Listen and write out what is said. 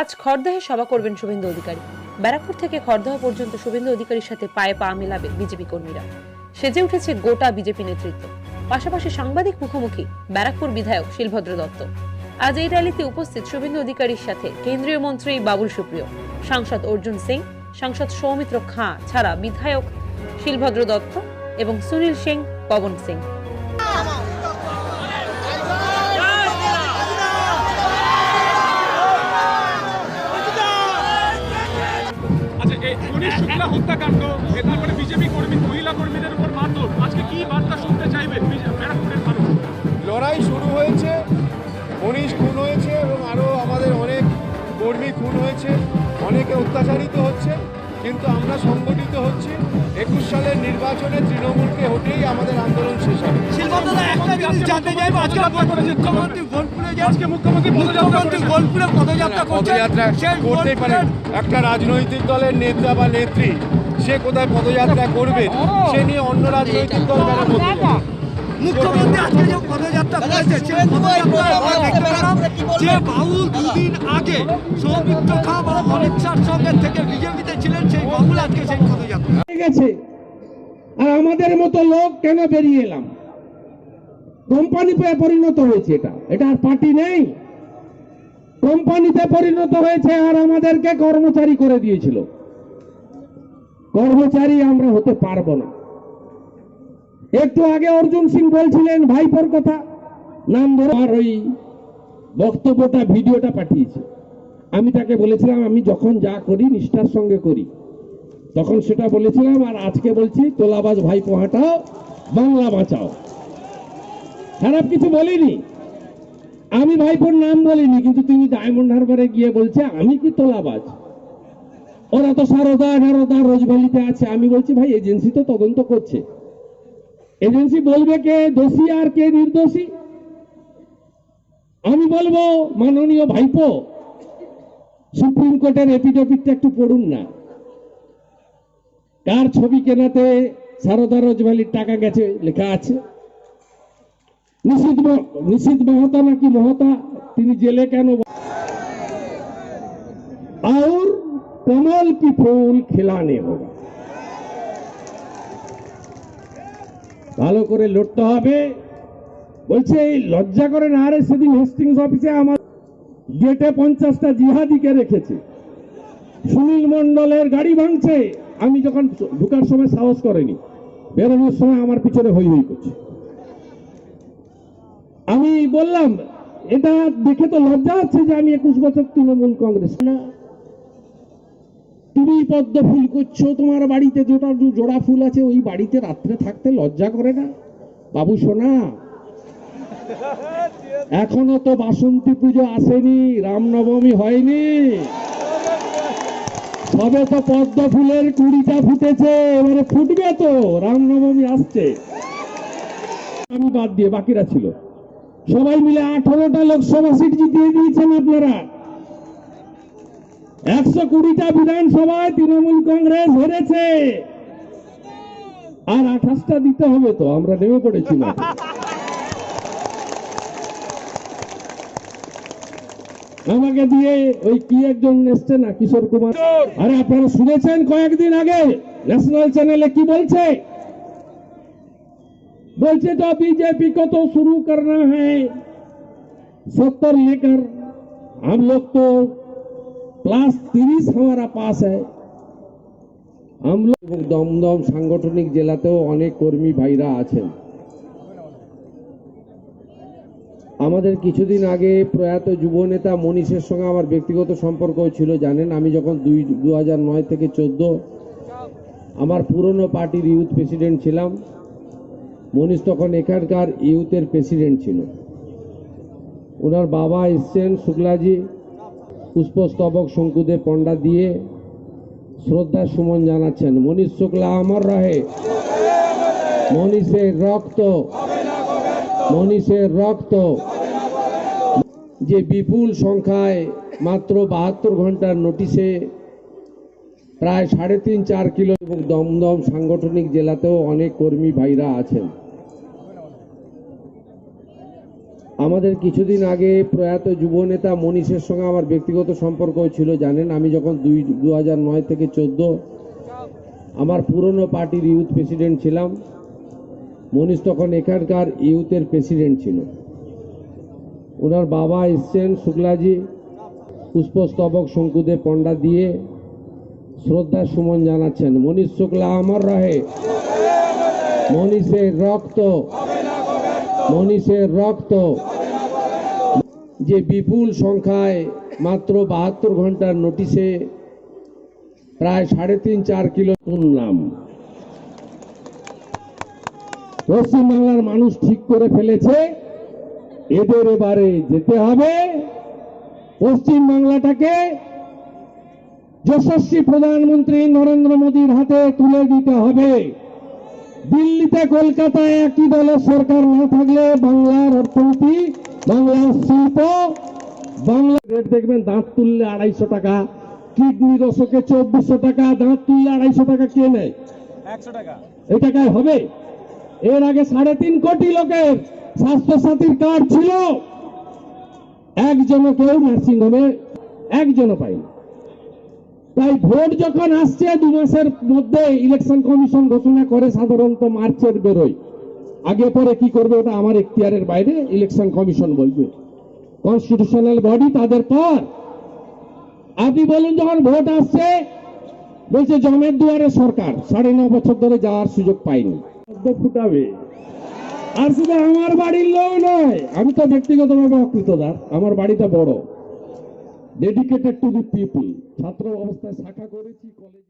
আজ খড়দহে সভা করবেন শুভেন্দু অধিকারী। ব্যারাকপুর থেকে খড়দহ পর্যন্ত শুভেন্দু অধিকারীর সাথে পায়ে পা মেলাবে বিজেপি কর্মীরা। সেজে উঠেছে গোটা বিজেপি নেতৃত্ব। পাশাপাশি সাংবাদিক মুখোমুখি ব্যারাকপুর বিধায়ক শিলভদ্র দত্ত। আজ এই র্যালিতে উপস্থিত শুভেন্দু অধিকারীর সাথে কেন্দ্রীয় মন্ত্রী বাবুল সুপ্রিয়, সাংসদ অর্জুন সিং, সাংসদ সৌমিত্র খাঁ ছাড়া বিধায়ক শিলভদ্র দত্ত এবং সুনীল সিং পবন সিং। শুক্লা হত্যাকাণ্ড তারপরে বিজেপি কর্মী, মহিলা কর্মীদের উপর মারধর। আজকে কি বার্তা শুনতে চাইবে বিজে- ব্যারাকপুরের মানুষ? লড়াই শুরু হয়েছে, মনীষ খুন হয়েছে এবং আরও আমাদের অনেক কর্মী খুন হয়েছে। অনেকে অত্যাচারিত হচ্ছে, কিন্তু আমরা সংগঠিত হচ্ছি। একুশ সালের নির্বাচনে তৃণমূলকে হতেই আমাদের জানতে চাইব আজকে মুখ্যমন্ত্রী বোলপুরে আজকে মুখ্যমন্ত্রী মুখ্যমন্ত্রী বোলপুরে পদযাত্রা পদযাত্রা করতেই পারে। একটা রাজনৈতিক দলের নেতা বা নেত্রী সে কোথায় পদযাত্রা করবে সে নিয়ে অন্য রাজনৈতিক দল কেন মুখ্যমন্ত্রী আজকে যে পদযাত্রা করেছে সেই পদযাত্রায় আমরা দেখতে পেলাম যে বাউল দুদিন আগে সৌমিত্র খা বা অমিত শাহর সঙ্গে থেকে বিজেপিতে ছিলেন সেই বাউল আজকে সেই পদযাত্রা। গেছে। আর আমাদের মতো লোক কেন বেরিয়ে এলাম? কোম্পানিতে পরিণত হয়েছে এটা। এটা আর পার্টি নেই। কোম্পানিতে পরিণত হয়েছে আর আমাদেরকে কর্মচারী করে দিয়েছিল। কর্মচারী আমরা হতে পারব না। একটু আগে অর্জুন সিং বলছিলেন, ভাইপোর কথা। নাম ধরে আর ওই বক্তব্যটা, ভিডিওটা পাঠিয়েছে। আমি তাকে বলেছিলাম, আমি যখন যা করি, নিষ্ঠার সঙ্গে করি। তখন সেটা বলেছিলাম, আর আজকে বলছি, তোলাবাজ ভাই পোহাটাও বাংলা বাঁচাও। খারাপ কিছু বলিনি। আমি ভাইপোর নাম বলিনি, কিন্তু তুমি ডায়মন্ড হারবারে গিয়ে বলছে, আমি কি তোলাবাজ? ওরা তো সারদা এগারোদা রোজভ্যালিতে আছে। আমি বলছি, ভাই, এজেন্সি তো তদন্ত করছে। এজেন্সি বলবে কে দোষী আর কে নির্দোষী? আমি বলব, মাননীয় ভাইপো, সুপ্রিম কোর্টের এপিডেভিটটা একটু পড়ুন না। কার ছবি কেনাতে সারদা রোজভ্যালির টাকা গেছে, লেখা আছে? নিশীত ম- নিশীত মহতা নাকি মহতা তিনি জেলে কেন और कमल की फूल खिलाने होगा ভালো করে লড়তে হবে বলছে এই লজ্জা করে না আরে সেদিন হেস্টিংস অফিসে আমার গেটে পঞ্চাশটা জিহাদিকে রেখেছে সুনীল মন্ডলের গাড়ি ভাঙছে আমি যখন ঢুকার সময় সাহস করেনি বেরোনোর সময় আমার পিছনে হই হই করছে আমি বললাম, এটা দেখে তো লজ্জা হচ্ছে যে আমি একুশ বছর তৃণমূল কংগ্রেস। না। তুমি পদ্ম ফুল করছ, তোমার বাড়িতে জোড়া জোড়া ফুল আছে, ওই বাড়িতে রাত্রে থাকতে লজ্জা করে না? বাবু সোনা এখনও তো বাসন্তী পুজো আসেনি, রামনবমী হয়নি। সবে তো পদ্ম ফুলের কুড়িটা ফুটেছে, এবারে ফুটবে তো, রামনবমী আসছে। আমি বাদ দিয়ে বাকিরা ছিল। সবাই মিলে আঠারোটা লোকসভা সিট জিতিয়ে দিয়েছেন আপনারা। একশো কুড়িটা বিধানসভায় তৃণমূল কংগ্রেস হেরেছে। আর আঠাশটা দিতে হবে তো আমরা নেমে পড়েছি না আমাকে দিয়ে ওই কি একজন এসছে না কিশোর কুমার? আরে আপনারা শুনেছেন কয়েকদিন আগে? ন্যাশনাল চ্যানেলে কি বলছে? बोलते तो बीजेपी को तो शुरू करना है सत्तर लेकर हम लोग तो प्लस তিরিশ हमारा पास है हम लोग এবং দমদম সাংগঠনিক জেলাতেও অনেক কর্মী ভাইরা আছেন আমাদের কিছুদিন আগে প্রয়াত যুব নেতা মনীষের সঙ্গে আমার ব্যক্তিগত সম্পর্ক ছিল জানেন আমি যখন দুই দু হাজার নয় থেকে চোদ্দ আমার পুরনো পার্টির ইউথ প্রেসিডেন্ট ছিলাম মনীষ তখন এখানকার ইউথের প্রেসিডেন্ট ছিল। ওনার বাবা এসছেন শুক্লাজি, পুষ্পস্তবক শঙ্কুদেব পণ্ডা দিয়ে শ্রদ্ধা সুমন জানাচ্ছেন, মনীষ শুক্লা, আমার রহে। মনীষের রক্ত মনীষের রক্ত। যে বিপুল সংখ্যায় মাত্র বাহাত্তর ঘণ্টার নোটিশে প্রায় সাড়ে তিন চার কিলো এবং দমদম সাংগঠনিক জেলাতেও অনেক কর্মী ভাইরা আছেন। আমাদের কিছুদিন আগে প্রয়াত যুব নেতা মনীষের সঙ্গে আমার ব্যক্তিগত সম্পর্ক ছিল, জানেন? আমি যখন দুই দু নয় থেকে চোদ্দ, আমার পুরনো পার্টির ইউথ প্রেসিডেন্ট ছিলাম। মনীষ তখন এখানকার ইউথের প্রেসিডেন্ট ছিল। ওনার বাবা এসছেন শুক্লাজি, পুষ্পস্তবক শঙ্কুদেব পণ্ডা দিয়ে শ্রদ্ধা সুমন জানাচ্ছেন। মনীষ শুক্লা, আমার রহে। মনীষের রক্ত। মনীষের রক্ত। যে বিপুল সংখ্যায় মাত্র বাহাত্তর ঘণ্টার নোটিশে প্রায় সাড়ে তিন চার কিলো শুনলাম পশ্চিমবাংলার মানুষ ঠিক করে ফেলেছে, এদের এবারে যেতে হবে। পশ্চিম বাংলাটাকে যশস্বী প্রধানমন্ত্রী নরেন্দ্র মোদীর হাতে তুলে দিতে হবে। দিল্লিতে কলকাতায় একই দলের সরকার না থাকলে বাংলার অর্থনীতি বাংলার শিল্প বাংলা রেট দেখবেন দাঁত তুললে আড়াইশো টাকা কিডনি রসকে চব্বিশশো টাকা দাঁত তুললে আড়াইশো টাকা কে নেয়? এই টাকায় হবে? এর আগে সাড়ে তিন কোটি লোকের স্বাস্থ্য সাথীর কার্ড ছিল। একজনও কেউ নার্সিংহোমে একজনও পায়নি। তাই ভোট যখন আসছে দু মাসের মধ্যে ইলেকশন কমিশন ঘোষণা করে সাধারণত মার্চের বেরোয়। আগে পরে কি করবে ওটা আমার এখতিয়ারের বাইরে ইলেকশন কমিশন বলবে। কনস্টিটিউশনাল বডি তাদের পর। আপনি বলুন যখন ভোট আসছে বলছে জমের দুয়ারে সরকার সাড়ে ন বছর ধরে যাওয়ার সুযোগ পাইনি। ফুটাবে। আর শুধু আমার বাড়ির লোক নয় আমি তো ব্যক্তিগতভাবে অকৃতদার আমার বাড়িটা বড়। ডেডিকেটেড টু দি পিপল ছাত্র অবস্থায় শাখা করেছি কলেজে